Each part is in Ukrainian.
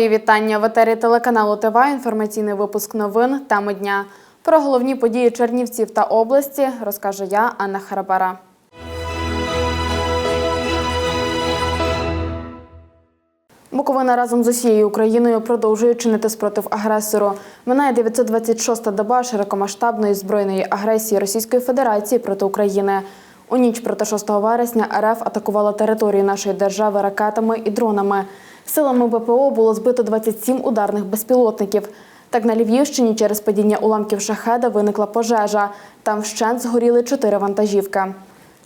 Мої вітання в етері телеканалу ТВ. Інформаційний випуск новин теми дня. Про головні події Чернівців та області розкаже я, Анна Харабара. Буковина разом з усією Україною продовжує чинити спротив агресору. Минає 926-та доба широкомасштабної збройної агресії Російської Федерації проти України. У ніч проти 6 вересня РФ атакувала територію нашої держави ракетами і дронами. Силами ВПО було збито 27 ударних безпілотників. Так на Львівщині через падіння уламків шахеда виникла пожежа. Там вщент згоріли чотири вантажівки.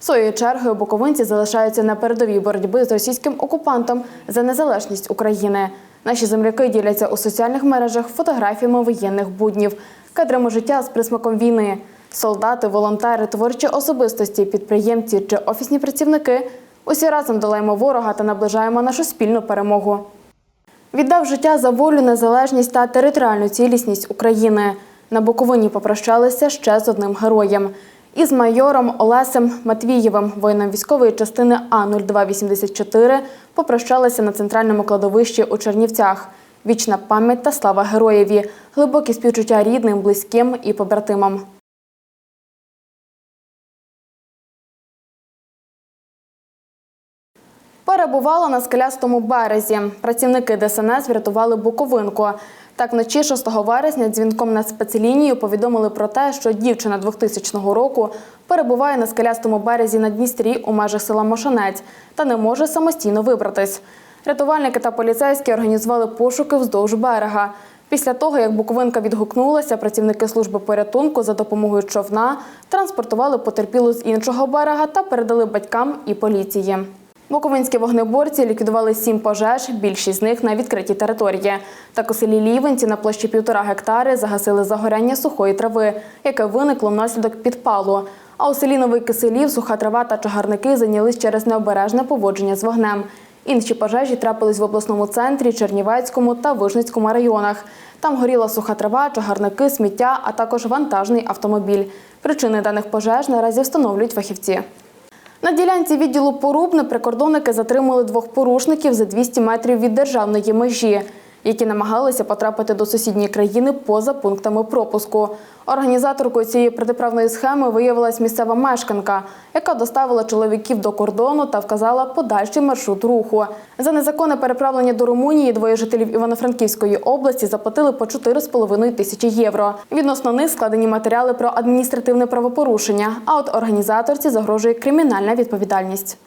Своєю чергою буковинці залишаються на передовій боротьби з російським окупантом за незалежність України. Наші земляки діляться у соціальних мережах фотографіями воєнних буднів, кадрами життя з присмаком війни. Солдати, волонтери, творчі особистості, підприємці чи офісні працівники усі разом долаємо ворога та наближаємо нашу спільну перемогу. Віддав життя за волю, незалежність та територіальну цілісність України. На Буковині попрощалися ще з одним героєм. Із майором Олесем Матвієвим, воїном військової частини А-0284, попрощалися на центральному кладовищі у Чернівцях. Вічна пам'ять та слава героєві, глибокі співчуття рідним, близьким і побратимам. Перебувала на скелястому березі. Працівники ДСНС врятували Буковинку. Так, вночі 6 вересня дзвінком на спецлінію повідомили про те, що дівчина 2000 року перебуває на скелястому березі на Дністрі у межах села Мошанець та не може самостійно вибратись. Рятувальники та поліцейські організували пошуки вздовж берега. Після того, як Буковинка відгукнулася, працівники служби порятунку за допомогою човна транспортували потерпілу з іншого берега та передали батькам і поліції. Буковинські вогнеборці ліквідували сім пожеж, більшість з них на відкритій території. Так у селі Лівенці на площі півтора гектари загасили загоряння сухої трави, яке виникло внаслідок підпалу. А у селі Новий Киселів суха трава та чагарники зайнялись через необережне поводження з вогнем. Інші пожежі трапились в обласному центрі, Чернівецькому та Вижницькому районах. Там горіла суха трава, чагарники, сміття, а також вантажний автомобіль. Причини даних пожеж наразі встановлюють фахівці. На ділянці відділу Порубне прикордонники затримали двох порушників за 200 метрів від державної межі, які намагалися потрапити до сусідньої країни поза пунктами пропуску. Організаторкою цієї протиправної схеми виявилась місцева мешканка, яка доставила чоловіків до кордону та вказала подальший маршрут руху. За незаконне переправлення до Румунії двоє жителів Івано-Франківської області заплатили по 4,5 тисячі євро. Відносно них складені матеріали про адміністративне правопорушення. А от організаторці загрожує кримінальна відповідальність.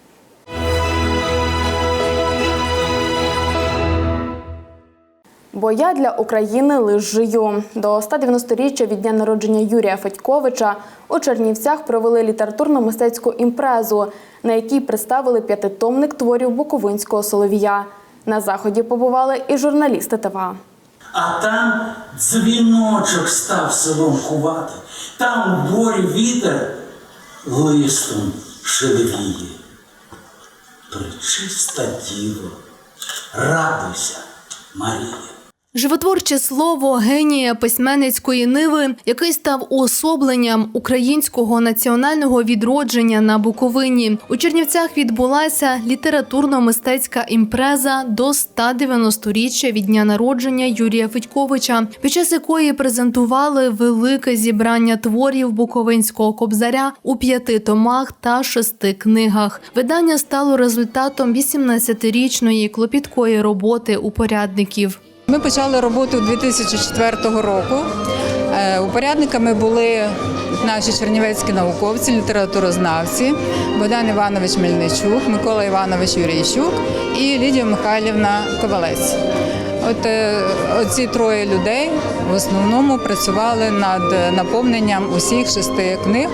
Бо я для України лиш жию. До 190-річчя від дня народження Юрія Федьковича у Чернівцях провели літературно-мистецьку імпрезу, на якій представили п'ятитомник творів Буковинського соловія. На заході побували і журналісти ТВА. А там дзвіночок став селом кувати, там в борі вітер листом шевеліє. Пречиста діво, радуйся, Марія. Животворче слово генія письменницької ниви, який став уособленням українського національного відродження на Буковині. У Чернівцях відбулася літературно-мистецька імпреза до 190-річчя від дня народження Юрія Федьковича, під час якої презентували велике зібрання творів буковинського кобзаря у п'яти томах та шести книгах. Видання стало результатом 18-річної клопіткої роботи упорядників. Ми почали роботу 2004 року. Е, Упорядниками були наші чернівецькі науковці, літературознавці Богдан Іванович Мельничук, Микола Іванович Юрійчук і Лідія Михайлівна Ковалець. От е, ці троє людей в основному працювали над наповненням усіх шести книг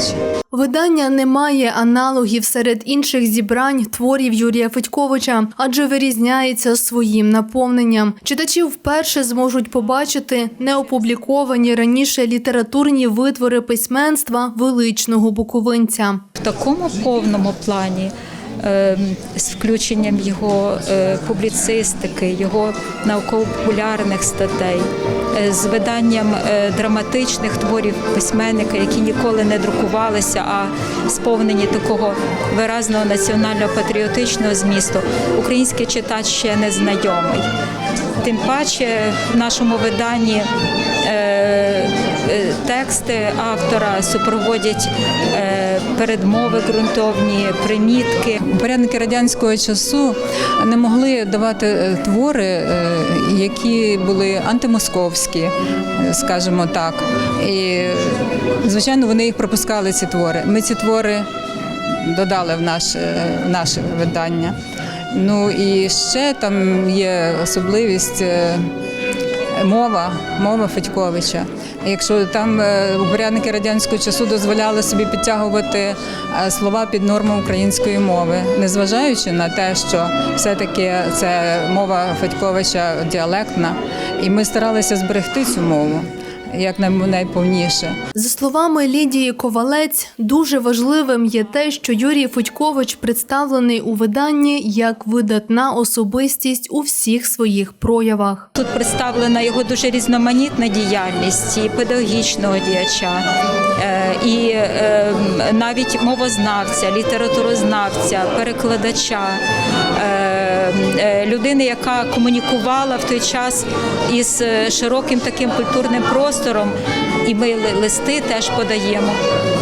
Федьковича. Видання не має аналогів серед інших зібрань творів Юрія Федьковича, адже вирізняється своїм наповненням. Читачі вперше зможуть побачити неопубліковані раніше літературні витвори письменства величного буковинця. в такому повному плані е, з включенням його е, публіцистики, його науково-популярних статей, з виданням е, драматичних творів письменника, які ніколи не друкувалися, а сповнені такого виразного національно-патріотичного змісту, український читач ще не знайомий. Тим паче в нашому виданні е, е, тексти автора супроводять е, передмови ґрунтовні, примітки. Упорядники радянського часу не могли давати е, твори, е, які були антимосковські, е, скажімо так. І, звичайно, вони їх пропускали, ці твори. Ми ці твори додали в наше, в наше видання. Ну і ще там є особливість. Е, Мова, мова Федьковича. Якщо там е, упорядники радянського часу дозволяли собі підтягувати е, слова під норму української мови, незважаючи на те, що все-таки це мова Федьковича діалектна, і ми старалися зберегти цю мову як най- найповніше. За словами Лідії Ковалець, дуже важливим є те, що Юрій Федькович представлений у виданні як видатна особистість у всіх своїх проявах. Тут представлена його дуже різноманітна діяльність і педагогічного діяча, е, і е, навіть мовознавця, літературознавця, перекладача, е, е, людини, яка комунікувала в той час із широким таким культурним простором інвестором і ми листи теж подаємо.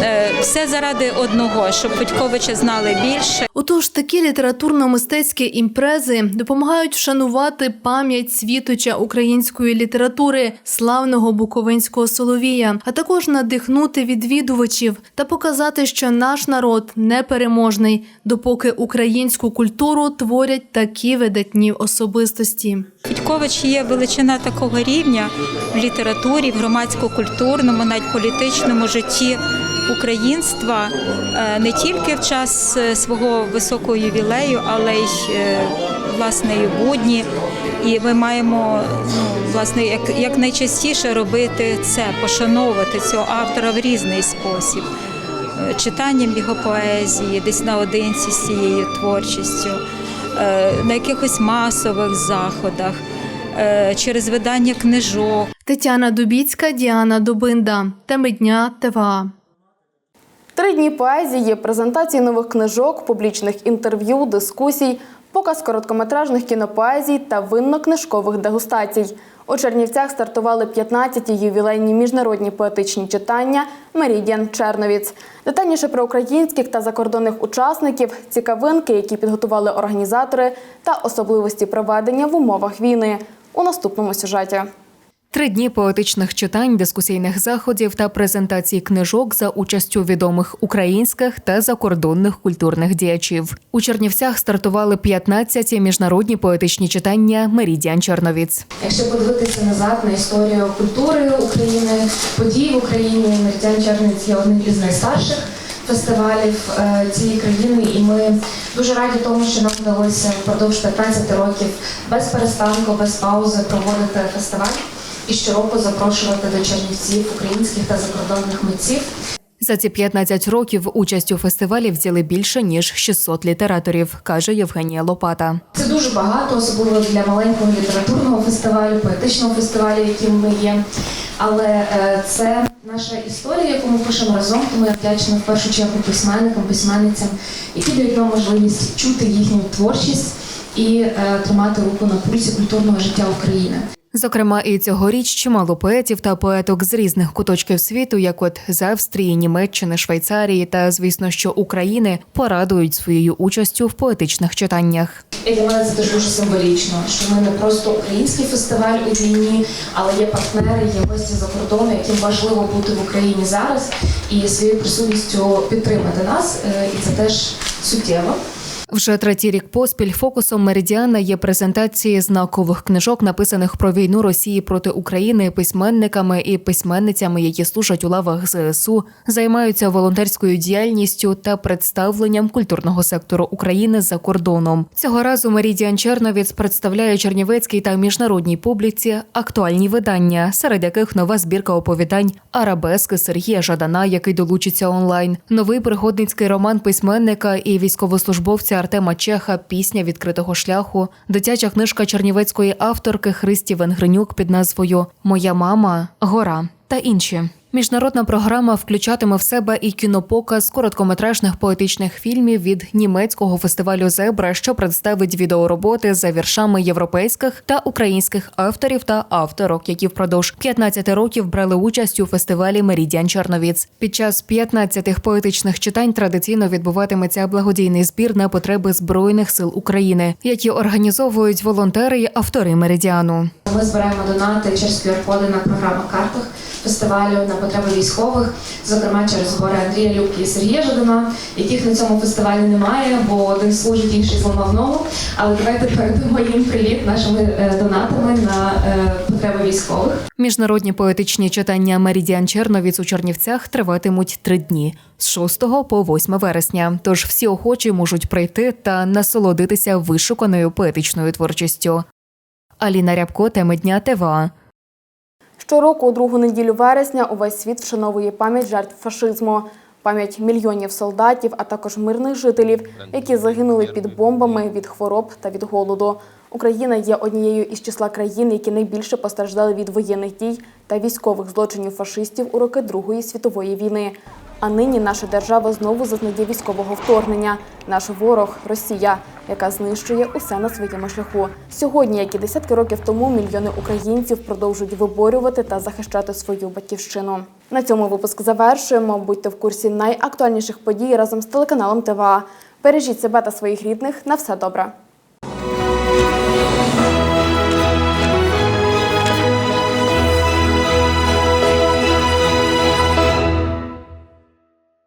Е, Все заради одного, щоб Федьковича знали більше. Отож, такі літературно-мистецькі імпрези допомагають вшанувати пам'ять світоча української літератури, славного буковинського соловія, а також надихнути відвідувачів та показати, що наш народ непереможний, допоки українську культуру творять такі видатні особистості. Федькович є величина такого рівня в літературі, в громадсько-культурному, навіть політичному житті українства е, не тільки в час е, свого високого ювілею, але й е, власне і будні. І ми маємо ну, власне як, як найчастіше робити це, пошановувати цього автора в різний спосіб. Читанням його поезії, десь наодинці з цією творчістю, на якихось масових заходах, через видання книжок. Тетяна Дубіцька, Діана Дубинда. Теми дня ТВА. Три дні поезії, презентації нових книжок, публічних інтерв'ю, дискусій, показ короткометражних кінопоезій та винно-книжкових дегустацій. У Чернівцях стартували 15-ті ювілейні міжнародні поетичні читання Мерідіан Черновіц. Детальніше про українських та закордонних учасників, цікавинки, які підготували організатори, та особливості проведення в умовах війни у наступному сюжеті. Три дні поетичних читань, дискусійних заходів та презентацій книжок за участю відомих українських та закордонних культурних діячів. У Чернівцях стартували 15-ті міжнародні поетичні читання Мерідіан Черновіц. Якщо подивитися назад на історію культури України, подій в Україні, Меридіан Чернівець є одним із найстарших фестивалів е, цієї країни, і ми дуже раді тому, що нам вдалося впродовж 15 років без перестанку, без паузи проводити фестиваль і щороку запрошувати до Чернівців українських та закордонних митців. За ці 15 років участь у фестивалі взяли більше ніж 600 літераторів, каже Євгенія Лопата. Це дуже багато, особливо для маленького літературного фестивалю, поетичного фестивалю, яким ми є. Але е, це наша історія, яку ми пишемо разом. Тому я вдячна в першу чергу письменникам, письменницям, які дають нам можливість чути їхню творчість і е, тримати руку на пульсі культурного життя України. Зокрема, і цьогоріч чимало поетів та поеток з різних куточків світу, як от з Австрії, Німеччини, Швейцарії та, звісно, що України порадують своєю участю в поетичних читаннях. І для мене це дуже символічно, що ми не просто український фестиваль у війні, але є партнери, є гості за кордону, яким важливо бути в Україні зараз і своєю присутністю підтримати нас. Е, І це теж суттєво. Вже третій рік поспіль фокусом Меридіана є презентації знакових книжок, написаних про війну Росії проти України письменниками і письменницями, які служать у лавах ЗСУ, займаються волонтерською діяльністю та представленням культурного сектору України за кордоном. Цього разу Меридіан Черновіц представляє чернівецькій та міжнародній публіці актуальні видання, серед яких нова збірка оповідань Арабески Сергія Жадана, який долучиться онлайн, новий пригодницький роман письменника і військовослужбовця Артема Чеха Пісня відкритого шляху, дитяча книжка чернівецької авторки Христі Венгренюк під назвою Моя мама Гора та інші. Міжнародна програма включатиме в себе і кінопоказ короткометражних поетичних фільмів від німецького фестивалю Зебра, що представить відеороботи за віршами європейських та українських авторів та авторок, які впродовж 15 років брали участь у фестивалі Мерідіан Чорновіц. Під час 15 поетичних читань традиційно відбуватиметься благодійний збір на потреби збройних сил України, які організовують волонтери й автори меридіану. Ми збираємо донати через QR-коди на програмах картах фестивалю на потреби військових, зокрема через збори Андрія Любки і Сергія Жадана, яких на цьому фестивалі немає, бо один служить, інший зламав ногу. Але давайте передамо їм привіт нашими е, донатами на е, потреби військових. Міжнародні поетичні читання Мерідіан Черновіц у Чернівцях триватимуть три дні з 6 по 8 вересня. Тож всі охочі можуть прийти та насолодитися вишуканою поетичною творчістю. Аліна Рябко, теми дня ТВА. Щороку у другу неділю вересня увесь світ вшановує пам'ять жертв фашизму, пам'ять мільйонів солдатів, а також мирних жителів, які загинули під бомбами від хвороб та від голоду. Україна є однією із числа країн, які найбільше постраждали від воєнних дій та військових злочинів фашистів у роки Другої світової війни. А нині наша держава знову зазнає військового вторгнення. Наш ворог Росія, яка знищує усе на своєму шляху. Сьогодні, як і десятки років тому, мільйони українців продовжують виборювати та захищати свою батьківщину. На цьому випуск завершуємо. Будьте в курсі найактуальніших подій разом з телеканалом ТВА. Бережіть себе та своїх рідних. На все добре.